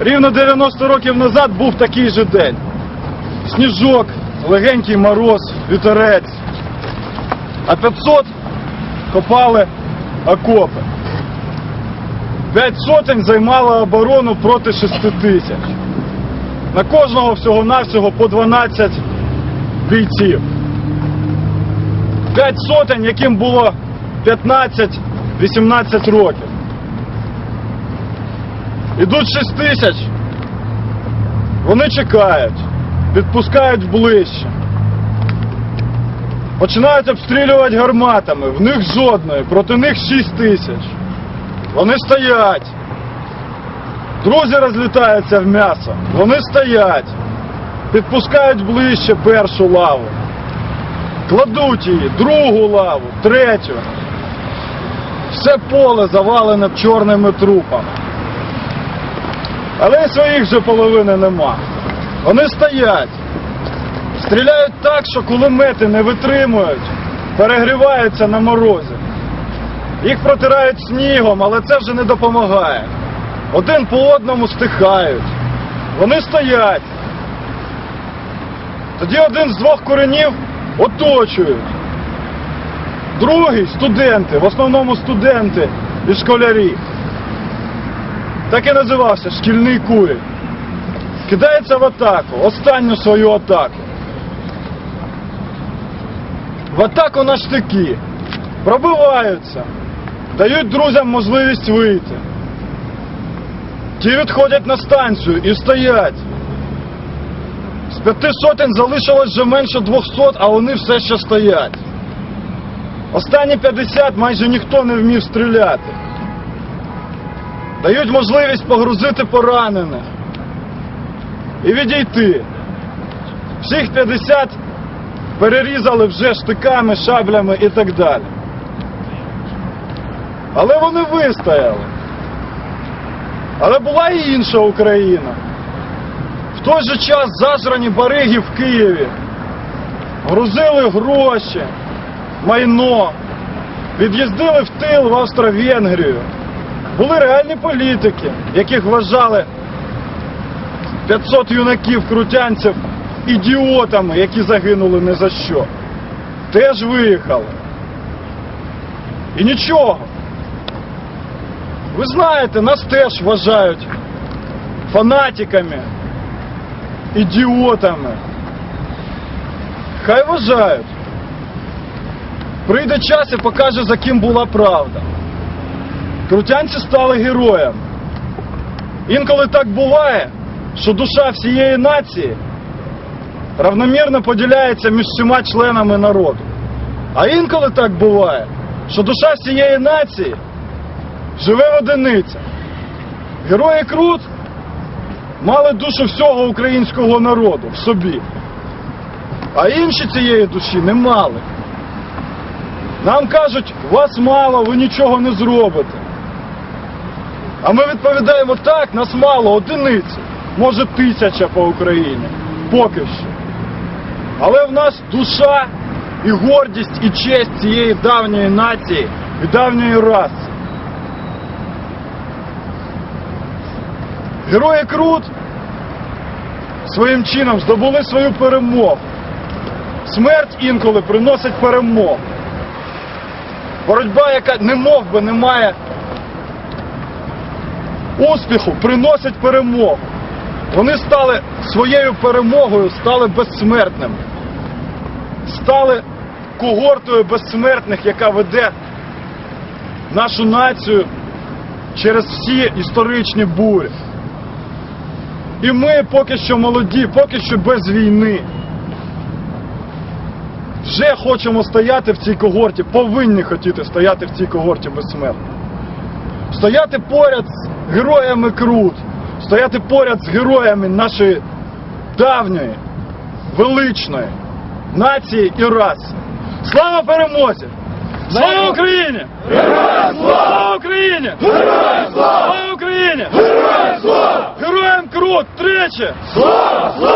Рівно 90 років назад був такий же день. Сніжок, легенький мороз, вітерець. А 500 копали окопи. П'ять сотень займала оборону проти 6 тисяч. На кожного всього-навсього по 12 бійців. П'ять сотень, яким було 15-18 років. Ідуть 6 тисяч. Вони чекають, підпускають ближче. Починають обстрілювати гарматами. В них жодної, проти них 6 тисяч. Вони стоять. Друзі розлітаються в м'ясо. Вони стоять. Підпускають ближче першу лаву. Кладуть її, другу лаву, третю. Все поле завалене чорними трупами. Але своїх вже половини нема. Вони стоять. Стріляють так, що кулемети не витримують, перегріваються на морозі. Їх протирають снігом, але це вже не допомагає. Один по одному стихають. Вони стоять. Тоді один з двох коренів оточують. Другий студенти, в основному студенти і школярі. Так і називався шкільний курінь. Кидається в атаку, останню свою атаку. В атаку на штики. Пробиваються. Дають друзям можливість вийти. Ті відходять на станцію і стоять. З п'яти сотень залишилось вже менше двохсот, а вони все ще стоять. Останні 50 майже ніхто не вмів стріляти. Дають можливість погрузити поранених і відійти. Всіх 50 перерізали вже штиками, шаблями і так далі. Але вони вистояли. Але була і інша Україна. В той же час зажрані бариги в Києві грузили гроші, майно, від'їздили в тил в Австро-Венгрію. Були реальні політики, яких вважали 500 юнаків крутянців ідіотами, які загинули не за що. Теж виїхали. І нічого. Ви знаєте, нас теж вважають фанатиками, ідіотами. Хай вважають. Прийде час і покаже, за ким була правда. Крутянці стали героями. Інколи так буває, що душа всієї нації равномірно поділяється між всіма членами народу. А інколи так буває, що душа всієї нації живе в одиницях. Герої Крут мали душу всього українського народу в собі. А інші цієї душі не мали. Нам кажуть, вас мало, ви нічого не зробите. А ми відповідаємо так, нас мало, одиниці, може тисяча по Україні. Поки що. Але в нас душа і гордість, і честь цієї давньої нації і давньої раси. Герої Крут своїм чином здобули свою перемогу. Смерть інколи приносить перемогу. Боротьба, яка не мов би не має успіху, приносить перемогу. Вони стали своєю перемогою, стали безсмертними. Стали когортою безсмертних, яка веде нашу націю через всі історичні бурі. І ми поки що молоді, поки що без війни. Вже хочемо стояти в цій когорті, повинні хотіти стояти в цій когорті безсмертно. Стояти поряд з героями Крут, стояти поряд з героями нашої давньої, величної нації і раси. Слава перемозі! Слава Україні! Героям слава! Слава Україні! Героям слава! Слава Україні! Героям слава! Героям Крут! Тричі! Слава! Слава! Слава!